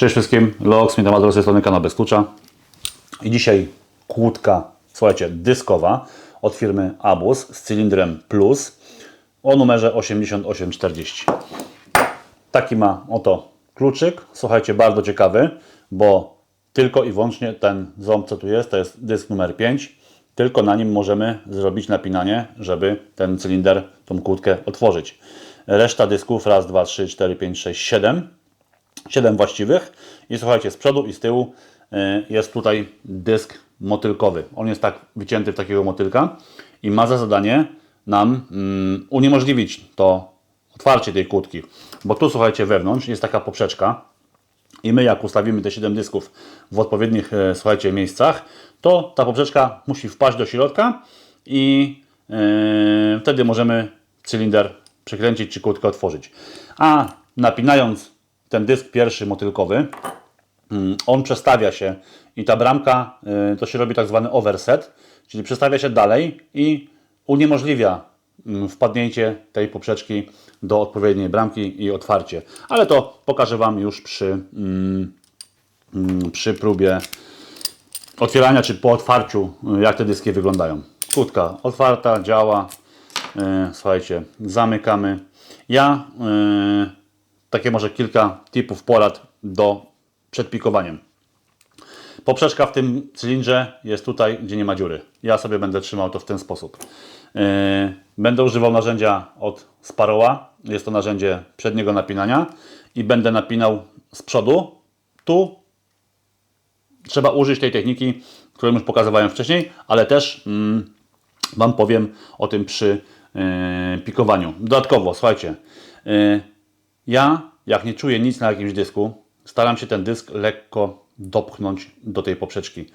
Cześć wszystkim, Lox, mi temat z tej strony kanał bez klucza. I dzisiaj kłódka, słuchajcie, dyskowa od firmy Abus z cylindrem Plus o numerze 8840. Taki ma oto kluczyk, słuchajcie, bardzo ciekawy, bo tylko i wyłącznie ten ząb, co tu jest, to jest dysk numer 5. Tylko na nim możemy zrobić napinanie, żeby ten cylinder, tą kłódkę otworzyć. Reszta dysków, raz, dwa, trzy, cztery, pięć, sześć, siedem 7 właściwych i słuchajcie, z przodu i z tyłu y, jest tutaj dysk motylkowy. On jest tak wycięty w takiego motylka i ma za zadanie nam mm, uniemożliwić to otwarcie tej kłódki. Bo tu słuchajcie, wewnątrz jest taka poprzeczka i my jak ustawimy te 7 dysków w odpowiednich, e, słuchajcie, miejscach, to ta poprzeczka musi wpaść do środka i e, wtedy możemy cylinder przekręcić czy kłódkę otworzyć. A napinając ten dysk pierwszy motylkowy, mm, on przestawia się i ta bramka, y, to się robi tak zwany overset, czyli przestawia się dalej i uniemożliwia mm, wpadnięcie tej poprzeczki do odpowiedniej bramki i otwarcie. Ale to pokażę Wam już przy, mm, przy próbie otwierania, czy po otwarciu, y, jak te dyski wyglądają. Kłódka otwarta, działa. Y, Słuchajcie, zamykamy. Ja y, takie może kilka tipów, porad do przed pikowaniem. Poprzeczka w tym cylindrze jest tutaj, gdzie nie ma dziury. Ja sobie będę trzymał to w ten sposób. Yy, Będę używał narzędzia od Sparoła. Jest to narzędzie przedniego napinania i będę napinał z przodu. Tu trzeba użyć tej techniki, którą już pokazywałem wcześniej, ale też mm, Wam powiem o tym przy yy, pikowaniu. Dodatkowo, słuchajcie, yy, ja, jak nie czuję nic na jakimś dysku, staram się ten dysk lekko dopchnąć do tej poprzeczki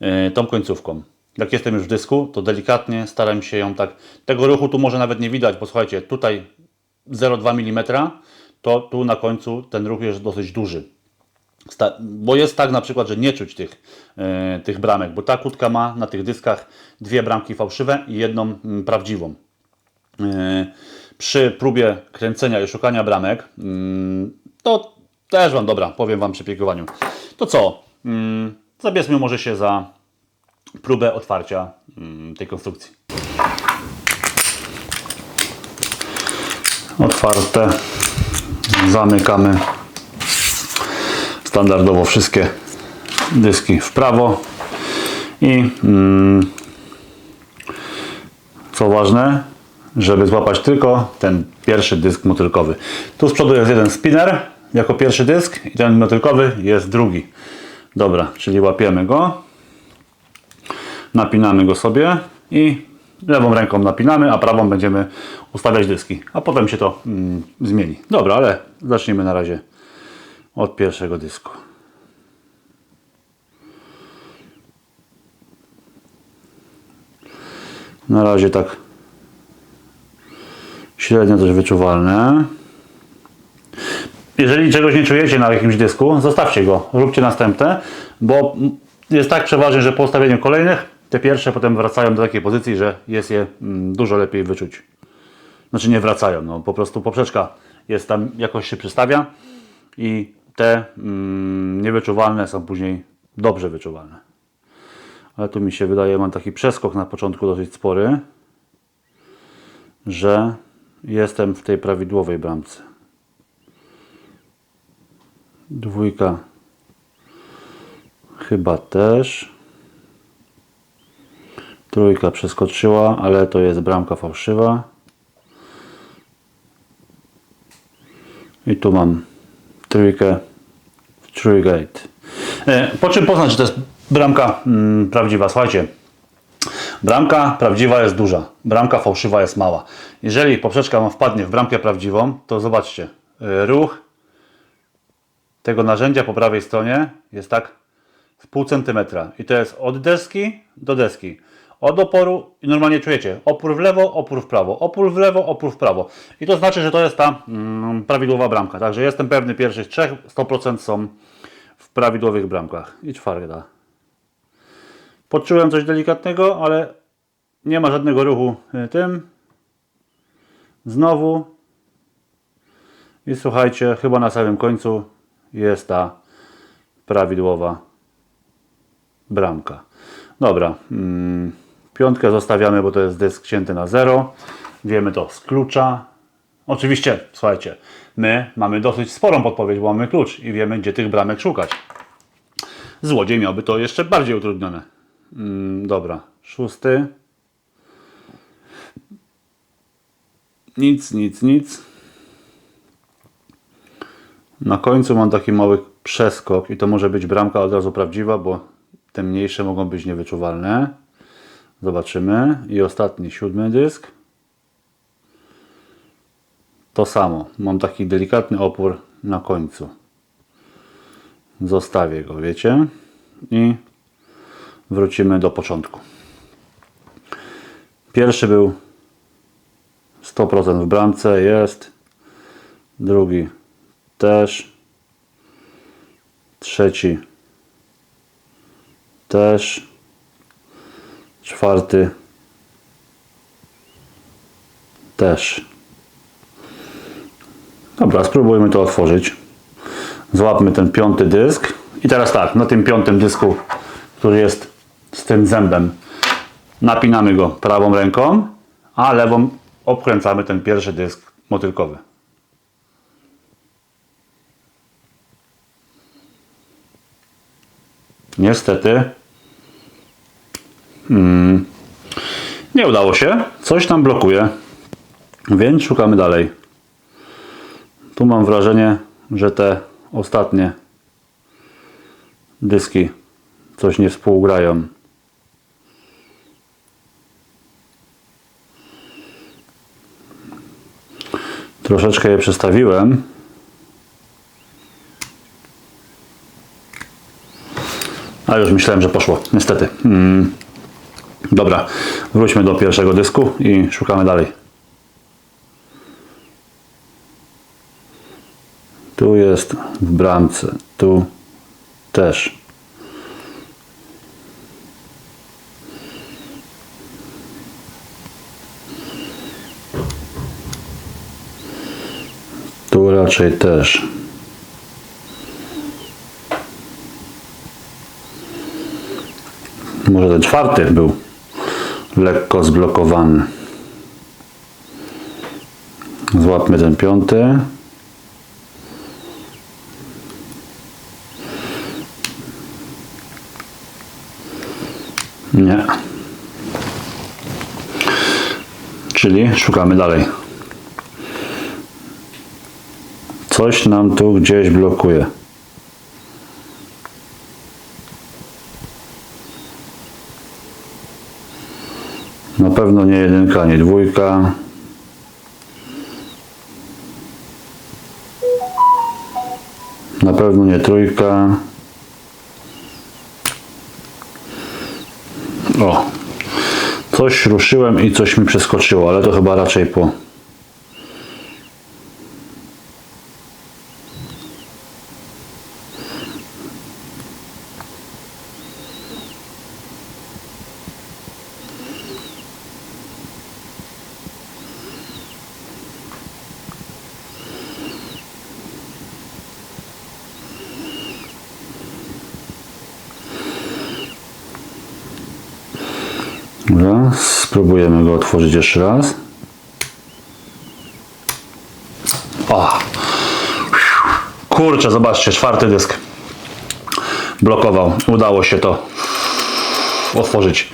yy, tą końcówką. Jak jestem już w dysku, to delikatnie staram się ją tak. Tego ruchu tu może nawet nie widać, bo słuchajcie, tutaj 0,2 mm, to tu na końcu ten ruch jest dosyć duży. Bo jest tak na przykład, że nie czuć tych, yy, tych bramek, bo ta kłódka ma na tych dyskach dwie bramki fałszywe i jedną mm, prawdziwą. Yy, przy próbie kręcenia i szukania bramek, mm, to też Wam, dobra, powiem Wam przy piekowaniu. To co? Mm, Zabierzmy może się za próbę otwarcia mm, tej konstrukcji. Otwarte. Zamykamy standardowo wszystkie dyski w prawo i co ważne, żeby złapać tylko ten pierwszy dysk motylkowy. Tu z przodu jest jeden spinner jako pierwszy dysk i ten motylkowy jest drugi. Dobra, czyli łapiemy go, napinamy go sobie i lewą ręką napinamy, a prawą będziemy ustawiać dyski, a potem się to mm, zmieni. Dobra, ale zacznijmy na razie od pierwszego dysku. Na razie tak średnio też wyczuwalne. Jeżeli czegoś nie czujecie na jakimś dysku, zostawcie go, róbcie następne, bo jest tak przeważnie, że po ustawieniu kolejnych, te pierwsze potem wracają do takiej pozycji, że jest je mm, dużo lepiej wyczuć. Znaczy nie wracają, no po prostu poprzeczka jest tam, jakoś się przystawia i te mm, niewyczuwalne są później dobrze wyczuwalne. Ale tu mi się wydaje, mam taki przeskok na początku dosyć spory, że jestem w tej prawidłowej bramce. Dwójka chyba też. Trójka przeskoczyła, ale to jest bramka fałszywa. I tu mam trójkę w trójgate. E, Po czym poznać, że to jest bramka mm, prawdziwa? Słuchajcie, bramka prawdziwa jest duża, bramka fałszywa jest mała. Jeżeli poprzeczka wpadnie w bramkę prawdziwą, to zobaczcie, e, ruch tego narzędzia po prawej stronie jest tak w pół centymetra. I to jest od deski do deski. Od oporu i normalnie czujecie opór w lewo, opór w prawo, opór w lewo, opór w prawo. I to znaczy, że to jest ta mm, prawidłowa bramka. Także jestem pewny, pierwszych trzech 100% są w prawidłowych bramkach. I czwarta. Poczułem coś delikatnego, ale nie ma żadnego ruchu y, tym. Znowu. I słuchajcie, chyba na samym końcu jest ta prawidłowa bramka. Dobra, mm, piątkę zostawiamy, bo to jest dysk cięty na zero. Wiemy to z klucza. Oczywiście, słuchajcie, my mamy dosyć sporą podpowiedź, bo mamy klucz i wiemy, gdzie tych bramek szukać. Złodziej miałby to jeszcze bardziej utrudnione. Mm, dobra, szósty. Nic, nic, nic. Na końcu mam taki mały przeskok i to może być bramka od razu prawdziwa, bo te mniejsze mogą być niewyczuwalne. Zobaczymy. I ostatni, siódmy dysk. To samo. Mam taki delikatny opór na końcu. Zostawię go, wiecie? I wrócimy do początku. Pierwszy był 100% w bramce, jest. Drugi też. Trzeci też. Czwarty też. Dobra, spróbujmy to otworzyć. Złapmy ten piąty dysk. I teraz tak, na tym piątym dysku, który jest z tym zębem, napinamy go prawą ręką, a lewą obkręcamy ten pierwszy dysk motylkowy. Niestety mm, nie udało się. Coś tam blokuje. Więc szukamy dalej. Tu mam wrażenie, że te ostatnie dyski coś nie współgrają. Troszeczkę je przestawiłem. A już myślałem, że poszło. Niestety. Mm. Dobra, wróćmy do pierwszego dysku i szukamy dalej. Tu jest w bramce, tu też. Tu raczej też. Może ten czwarty był lekko zblokowany. Złapmy ten piąty. Nie. Czyli szukamy dalej. Coś nam tu gdzieś blokuje. Na pewno nie jedynka, nie dwójka. Na pewno nie trójka. O, coś ruszyłem i coś mi przeskoczyło, ale to chyba raczej po. Dobra, spróbujemy go otworzyć jeszcze raz. O! Kurczę, zobaczcie, czwarty dysk. Blokował. Udało się to otworzyć.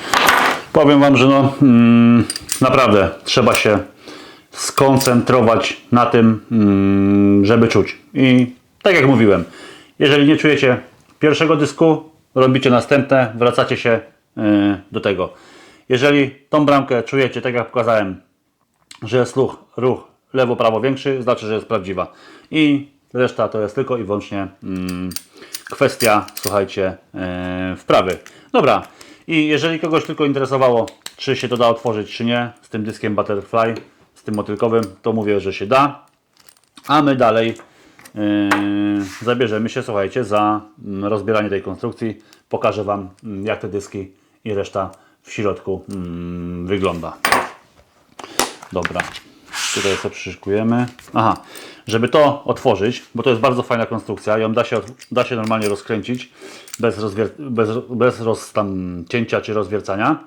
Powiem Wam, że no mm, naprawdę trzeba się skoncentrować na tym, mm, żeby czuć. I tak jak mówiłem, jeżeli nie czujecie pierwszego dysku, robicie następne, wracacie się y, do tego. Jeżeli tą bramkę czujecie, tak jak pokazałem, że jest ruch, ruch lewo-prawo większy, znaczy, że jest prawdziwa. I reszta to jest tylko i wyłącznie mm, kwestia, słuchajcie, yy, wprawy. Dobra, i jeżeli kogoś tylko interesowało, czy się to da otworzyć, czy nie, z tym dyskiem Butterfly, z tym motylkowym, to mówię, że się da. A my dalej yy, zabierzemy się, słuchajcie, za mm, rozbieranie tej konstrukcji. Pokażę Wam, mm, jak te dyski i reszta w środku mm, wygląda. Dobra. Tutaj sobie przyszykujemy. Aha, żeby to otworzyć, bo to jest bardzo fajna konstrukcja, ją da się, da się normalnie rozkręcić bez, rozwier- bez, bez roz, tam cięcia czy rozwiercania.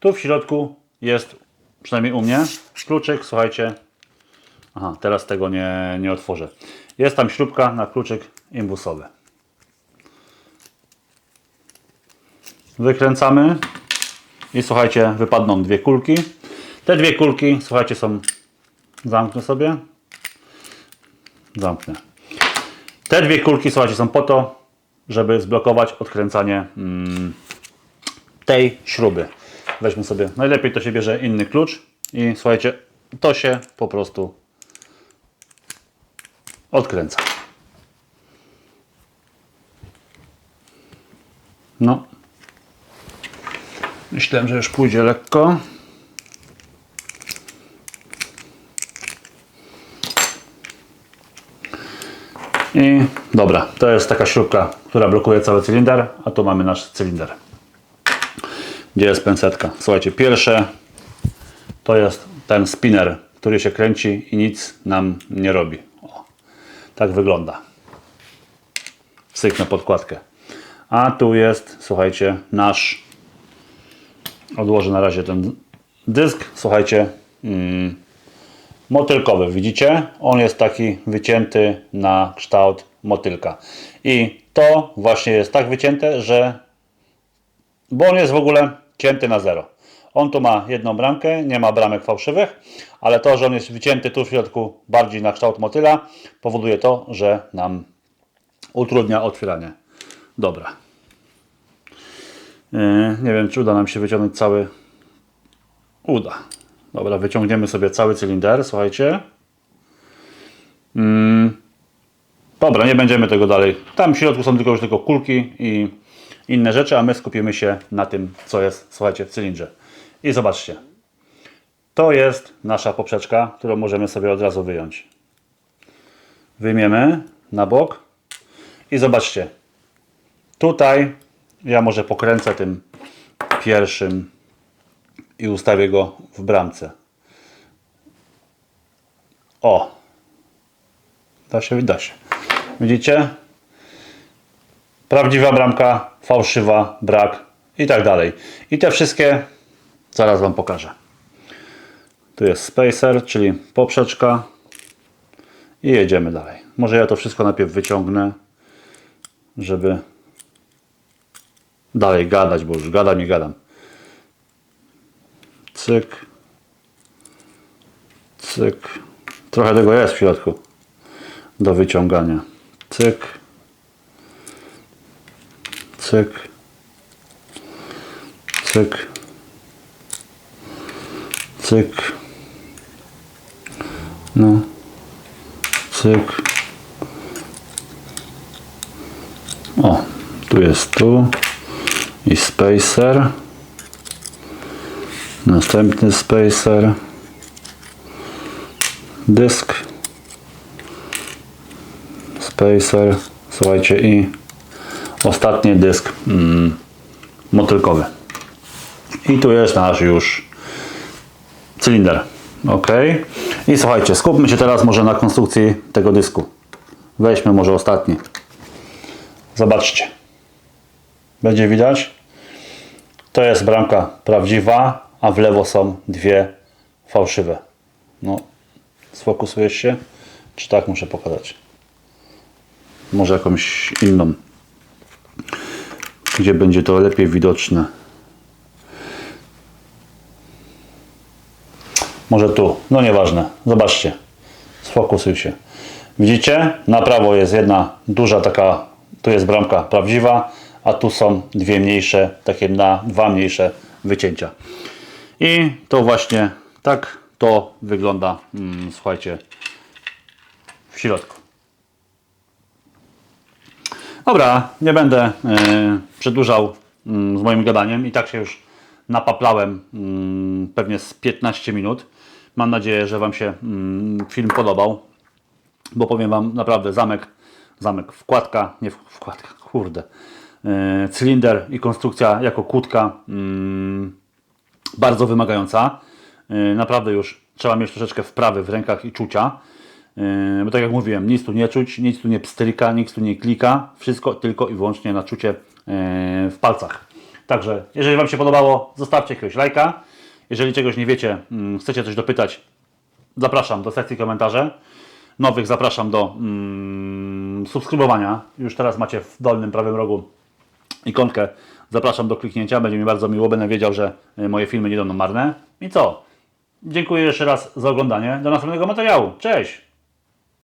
Tu w środku jest, przynajmniej u mnie, kluczyk, słuchajcie. Aha, teraz tego nie, nie otworzę. Jest tam śrubka na kluczyk imbusowy. Wykręcamy i słuchajcie, wypadną dwie kulki. Te dwie kulki, słuchajcie, są. Zamknę sobie. Zamknę. Te dwie kulki, słuchajcie, są po to, żeby zblokować odkręcanie mm, tej śruby. Weźmy sobie, najlepiej to się bierze inny klucz i słuchajcie, to się po prostu odkręca. No. Myślałem, że już pójdzie lekko. I dobra, to jest taka śrubka, która blokuje cały cylinder, a tu mamy nasz cylinder. Gdzie jest pęsetka? Słuchajcie, pierwsze to jest ten spinner, który się kręci i nic nam nie robi. O, tak wygląda. Syknę podkładkę. A tu jest, słuchajcie, nasz odłożę na razie ten dysk, słuchajcie, mm, motylkowy, widzicie? On jest taki wycięty na kształt motylka. I to właśnie jest tak wycięte, że bo on jest w ogóle cięty na zero. On tu ma jedną bramkę, nie ma bramek fałszywych, ale to, że on jest wycięty tu w środku bardziej na kształt motyla, powoduje to, że nam utrudnia otwieranie. Dobra. Yy, Nie wiem, czy uda nam się wyciągnąć cały. Uda. Dobra, wyciągniemy sobie cały cylinder, słuchajcie. Mm. Dobra, nie będziemy tego dalej. Tam w środku są tylko już tylko kulki i inne rzeczy, a my skupimy się na tym, co jest, słuchajcie, w cylindrze. I zobaczcie. To jest nasza poprzeczka, którą możemy sobie od razu wyjąć. Wyjmiemy na bok i zobaczcie. Tutaj ja może pokręcę tym pierwszym i ustawię go w bramce. O! Da się, da się. Widzicie? Prawdziwa bramka, fałszywa, brak i tak dalej. I te wszystkie zaraz Wam pokażę. Tu jest spacer, czyli poprzeczka i jedziemy dalej. Może ja to wszystko najpierw wyciągnę, żeby dalej gadać, bo już gadam i gadam. Cyk. Cyk. Trochę tego jest w środku do wyciągania. Cyk. Cyk. Cyk. Cyk. No. Cyk. O, tu jest tu i spacer. Następny spacer. Dysk. Spacer. Słuchajcie i ostatni dysk mm, motylkowy. I tu jest nasz już cylinder. Ok. I słuchajcie, skupmy się teraz może na konstrukcji tego dysku. Weźmy może ostatni. Zobaczcie. Będzie widać? To jest bramka prawdziwa, a w lewo są dwie fałszywe. No, sfokusujesz się? Czy tak muszę pokazać? Może jakąś inną. Gdzie będzie to lepiej widoczne. Może tu. No nieważne. Zobaczcie. Sfokusuj się. Widzicie? Na prawo jest jedna duża taka, tu jest bramka prawdziwa, a tu są dwie mniejsze, takie na dwa mniejsze wycięcia. I to właśnie tak to wygląda, mm, słuchajcie, w środku. Dobra, nie będę e, przedłużał mm, z moim gadaniem. I tak się już napaplałem mm, pewnie z 15 minut. Mam nadzieję, że Wam się mm, film podobał, bo powiem Wam naprawdę zamek, zamek, wkładka, nie wkładka, kurde, cylinder i konstrukcja jako kłódka mm, bardzo wymagająca. E, Naprawdę już trzeba mieć troszeczkę wprawy w rękach i czucia. Yy, Bo tak jak mówiłem, nic tu nie czuć, nic tu nie pstryka, nic tu nie klika, wszystko tylko i wyłącznie na czucie w palcach. Także, jeżeli Wam się podobało, zostawcie jakiegoś lajka. Jeżeli czegoś nie wiecie, mm, chcecie coś dopytać, zapraszam do sekcji komentarzy. Nowych zapraszam do mm, subskrybowania. Już teraz macie w dolnym prawym rogu ikonkę. Zapraszam do kliknięcia. Będzie mi bardzo miło. Będę wiedział, że y, moje filmy nie będą marne. I co? Dziękuję jeszcze raz za oglądanie. Do następnego materiału. Cześć!